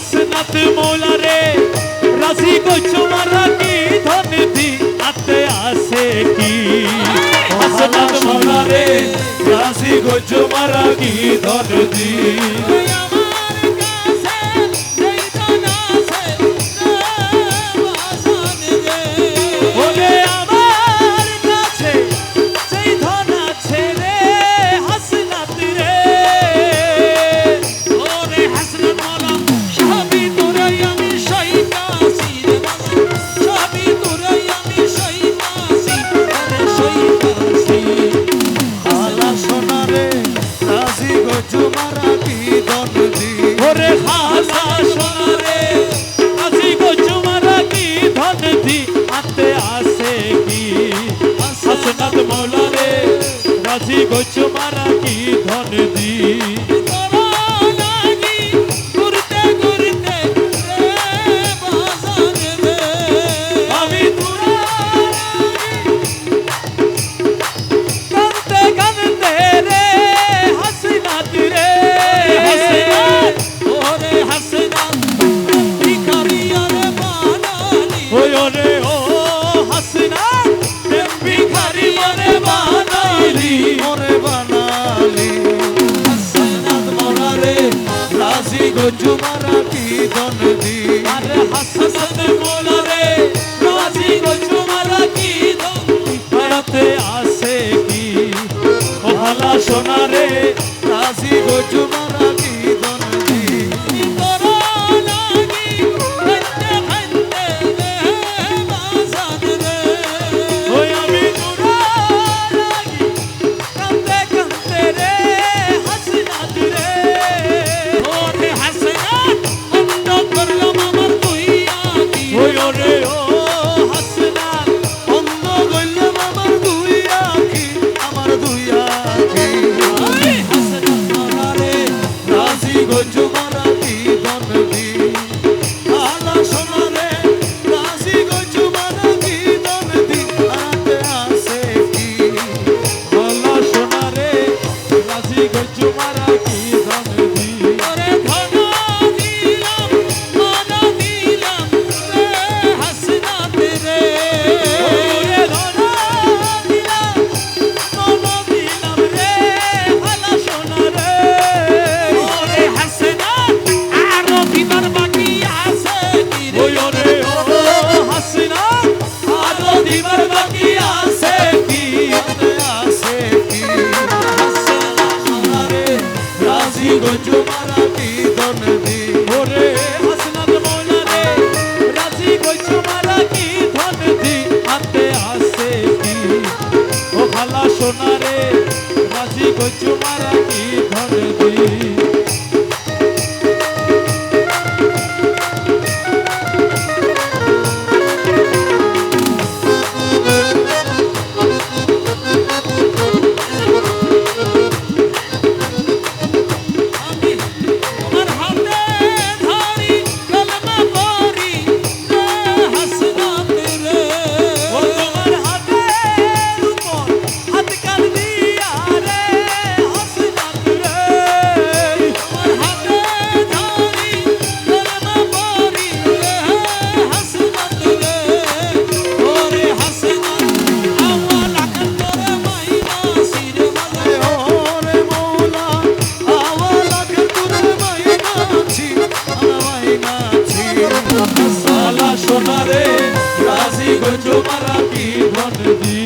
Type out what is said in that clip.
হাসনাত মৌলা রে রাশি করছ মারা কি ধনদি আতে আসে কি হাসনাত মৌলা রে রাশি করছ মারা কি আজি গছ মারা কি ধন দি? को झुमरा की धन दी अरे हसन बोला रे नवासी को झुमरा की धन परते आसे की ओ भला सोना रे नवासी को झुमरा দিকে চুমার কচুমারা কি ধরে দিই সোনারে রাজি গঞ্জ মারা কি ধন দি